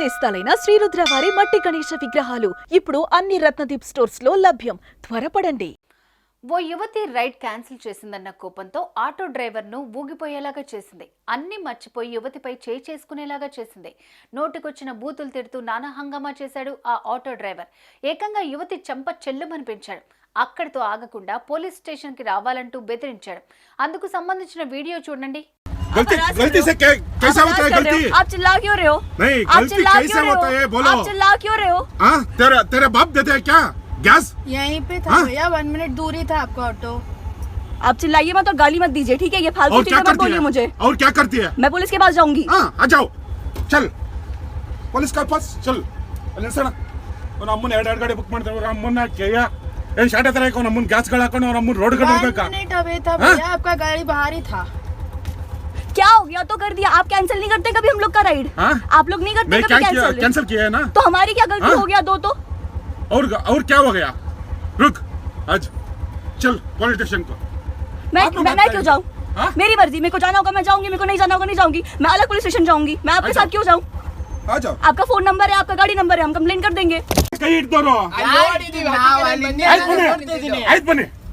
నేస్తాలైన శ్రీరుద్ర వారి మట్టి గణేష విగ్రహాలు ఇప్పుడు అన్ని రత్నదీప్ స్టోర్స్లో లభ్యం. త్వరపడండి. ఓ యువతి రైడ్ క్యాన్సిల్ చేసిందన్న కోపంతో ఆటో డ్రైవర్ను ఊగిపోయేలాగా చేసింది. అన్ని మర్చిపోయి యువతిపై చేయి చేసుకునేలాగా చేసింది. నోటికొచ్చిన బూతులు తిడుతూ నానా హంగామా చేశాడు ఆ ఆటో డ్రైవర్. ఏకంగా యువతి చెంప చెల్లుమనిపించాడు. అక్కడితో ఆగకుండా పోలీస్ స్టేషన్కి రావాలంటూ బెదిరించాడు. అందుకు సంబంధించిన వీడియో చూడండి. गलती गलती से कै, कैसा होता है गलती आप चिल्ला क्यों रहे हो नहीं आप गलती चिल्ला कैसे क्यों रहे होता हो? है बोलो आप चिल्ला क्यों रहे हो हाँ तेरे तेरे बाप देते हैं क्या गैस यहीं पे था हाँ? भैया वन मिनट दूर ही था आपका ऑटो आप चिल्लाइए मत और गाली मत दीजिए ठीक है ये फालतू और क्या चीजें मत करती बोलिए है मुझे और क्या करती है मैं पुलिस के पास जाऊंगी हाँ आ जाओ चल ಪೊಲೀಸ್ ಕಾಲ್ ಪಾಸ್ ಚಲ್ ಅಲ್ಲಿ ನಿಲ್ಸೋಣ ಅವ್ನ ಅಮ್ಮನ ಎರಡು ಎರಡು ಗಾಡಿ ಬುಕ್ ಮಾಡ್ತಾರೆ ಅವ್ರ ಅಮ್ಮನ ಕೇಯ ಏನ್ ಶಾಟ್ ಹತ್ರ ಅವ್ನ ಅಮ್ಮನ ಗ್ಯಾಸ್ಗಳು ಹಾಕೊಂಡು ಅವ್ರ ಅಮ್ಮನ ರೋಡ್ ಕಡೆ वन ಹೋಗ್ಬೇಕಾ गया तो कर दिया। आप कैंसिल नहीं करते कभी हम लोग का राइड हाँ? आप लोग नहीं करते कभी कैंसिल कैंसिल किया है ना? तो हमारी क्या गलती हाँ? हो गया? दो तो। और और क्या हो गया? रुक आज। चल पुलिस स्टेशन को। मैं मैं, मैं क्यों जाऊँ? हाँ? मेरी मर्ज़ी मेरे को जाना होगा मैं जाऊँगी मेरे को नहीं जाना होगा नहीं जाऊँगी। मैं अलग पुलिस स्टेशन जाऊँगी। मैं आपके अच्छा। साथ क्यों जाऊँ? आपका फ़ोन नंबर है आपका गाड़ी नंबर है हम कंप्लेन कर देंगे।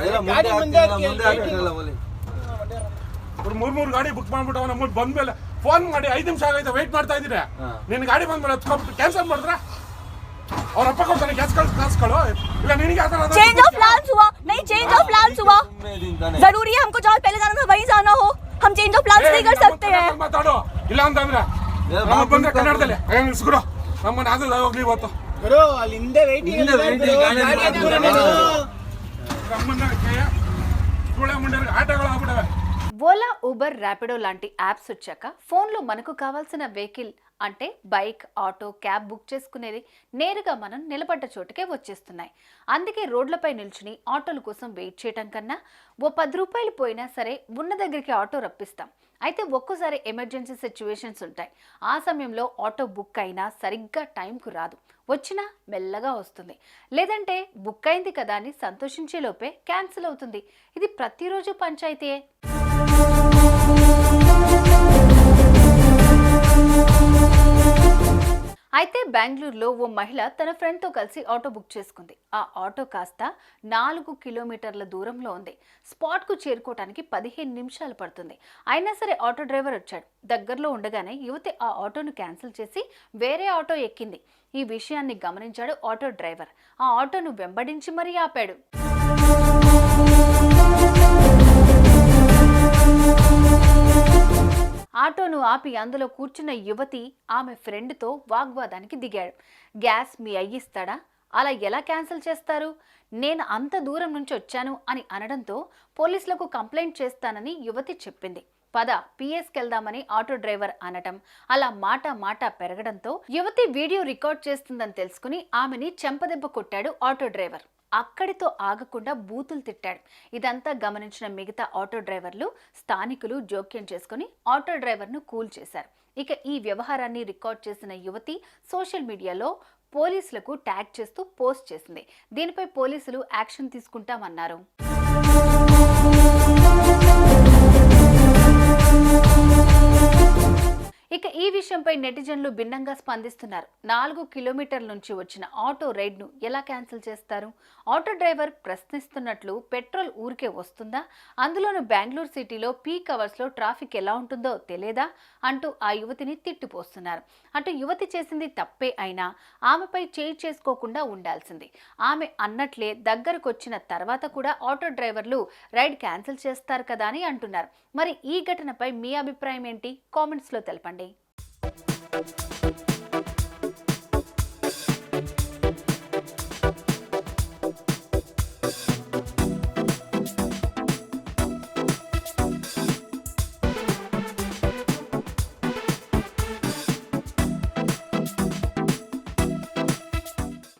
ಎಲ್ಲ ಮುಂದೆ ಹಾಕ್ತೀನಲ್ಲ, ಮುಂದೆ ಹಾಕಲ್ಲ ಓಲೆ ಇವ್ರು ಮೂರ್ ಮೂರ್ ಗಾಡಿ ಬುಕ್ ಮಾಡ್ಬಿಟ್ಟು ಅವನ ಅಮ್ಮ ಬಂದ್ಮೇಲೆ ಫೋನ್ ಮಾಡಿ ಐದು ನಿಮಿಷ ಆಗೈತೆ ವೆಯ್ಟ್ ಮಾಡ್ತಾ ಇದ್ದೀರಾ ಹಾ. ನಿನ್ನ ಗಾಡಿ ಬಂದ್ಮೇಲೆ ಹತ್ಕೊಂಡ್ಬಿಟ್ಟು ಕ್ಯಾನ್ಸಲ್ ಮಾಡಿದ್ರ ಅವ್ರ ಅಪ್ಪ ಕೊಡ್ತಾನೆ ಗ್ಯಾಸ್ ಕಳ್ಸಿ ಕಾಸ್ಗಳು ಇಲ್ಲ ನಿನಗೆ ಆ ಥರ चेंज ऑफ प्लान्स हुआ नहीं चेंज ऑफ प्लान्स हुआ ಸುಮ್ಮನೆ ಇದೀನಿ ತಾನೆ जरूरी है हमको जहाँ पहले जाना था वहीं जाना हो हम चेंज ऑफ प्लान्स नहीं कर सकते हैं ಮಾತಾಡು ಇಲ್ಲ ಅಂತಂದ್ರೆ ಏ, ನಮ್ಮ ಬಾಬು ಬಂದ್ರೆ ಕರ್ಕೊಂಡು. ಕನ್ನಡದಲ್ಲಿ ಹಂಗ ನಿಲ್ಸ್ಕೊಡು ನಮ್ಮನ್ನ ಅದು ಹೋಗ್ಲಿ ಇವತ್ತು ಹಿಂದೆ waiting ಗಾಡಿ ಮಾಡ್ಬಿಡೋಣ. ఓలా ఊబర్ ర్యాపిడో లాంటి యాప్స్ వచ్చాక ఫోన్లో మనకు కావాల్సిన వెహికల్ అంటే బైక్ ఆటో క్యాబ్ బుక్ చేసుకునేది నేరుగా మనం నిలబడ్డ చోటుకే వచ్చేస్తున్నాయి. అందుకే రోడ్లపై నిల్చుని ఆటోల కోసం వెయిట్ చేయటం కన్నా ఓ పది రూపాయలు పోయినా సరే ఉన్న దగ్గరికి ఆటో రప్పిస్తాం. అయితే ఒక్కోసారి ఎమర్జెన్సీ సిచ్యువేషన్స్ ఉంటాయి. ఆ సమయంలో ఆటో బుక్ అయినా సరిగ్గా టైంకు రాదు. వచ్చినా మెల్లగా వస్తుంది. లేదంటే బుక్ అయింది కదా అని సంతోషించే లోపే క్యాన్సిల్ అవుతుంది. ఇది ప్రతిరోజు పంచాయితీయే. అయితే బెంగళూరులో ఓ మహిళ తన ఫ్రెండ్తో కలిసి ఆటో బుక్ చేసుకుంది. ఆ ఆటో కాస్త నాలుగు కిలోమీటర్ల దూరంలో ఉంది. స్పాట్కు చేరుకోవడానికి పదిహేను నిమిషాలు పడుతుంది. అయినా సరే ఆటో డ్రైవర్ వచ్చాడు. దగ్గరలో ఉండగానే యువతి ఆ ఆటోను క్యాన్సిల్ చేసి వేరే ఆటో ఎక్కింది. ఈ విషయాన్ని గమనించాడు ఆటో డ్రైవర్. ఆ ఆటోను వెంబడించి మరీ ఆపాడు. ఆటోను ఆపి అందులో కూర్చున్న యువతి ఆమె ఫ్రెండ్తో వాగ్వాదానికి దిగాడు. గ్యాస్ మీ అయ్యిస్తాడా అలా ఎలా క్యాన్సిల్ చేస్తారు? నేను అంత దూరం నుంచి వచ్చాను అని అనడంతో పోలీసులకు కంప్లైంట్ చేస్తానని యువతి చెప్పింది. పద పిఎస్కి వెళ్దామని ఆటో డ్రైవర్ అనటం. అలా మాట మాట పెరగడంతో యువతి వీడియో రికార్డ్ చేస్తుందని తెలుసుకుని ఆమెని చెంపదెబ్బ కొట్టాడు ఆటో డ్రైవర్. అక్కడితో ఆగకుండా బూతులు తిట్టాడు. ఇదంతా గమనించిన మిగతా ఆటో డ్రైవర్లు స్థానికులు జోక్యం చేసుకుని ఆటో డ్రైవర్ను కూల్ చేశారు. ఇక ఈ వ్యవహారాన్ని రికార్డ్ చేసిన యువతి సోషల్ మీడియాలో పోలీసులకు ట్యాగ్ చేస్తూ పోస్ట్ చేసింది. దీనిపై పోలీసులు యాక్షన్ తీసుకుంటామన్నారు. ఇక ఈ విషయంపై నెటిజన్లు భిన్నంగా స్పందిస్తున్నారు. నాలుగు కిలోమీటర్ల నుంచి వచ్చిన ఆటో రైడ్ను ఎలా క్యాన్సిల్ చేస్తారు? ఆటో డ్రైవర్ ప్రశ్నిస్తున్నట్లు పెట్రోల్ ఊరికే వస్తుందా? అందులోనూ బెంగళూరు సిటీలో పీక్ అవర్స్లో ట్రాఫిక్ ఎలా ఉంటుందో తెలియదా అంటూ ఆ యువతిని తిట్టిపోస్తున్నారు. అటు యువతి చేసింది తప్పే అయినా ఆమెపై చేయి చేసుకోకుండా ఉండాల్సింది. ఆమె అన్నట్లే దగ్గరకు వచ్చిన తర్వాత కూడా ఆటో డ్రైవర్లు రైడ్ క్యాన్సిల్ చేస్తారు కదా అని అంటున్నారు. మరి ఈ ఘటనపై మీ అభిప్రాయం ఏంటి? కామెంట్స్లో తెలపండి. thank you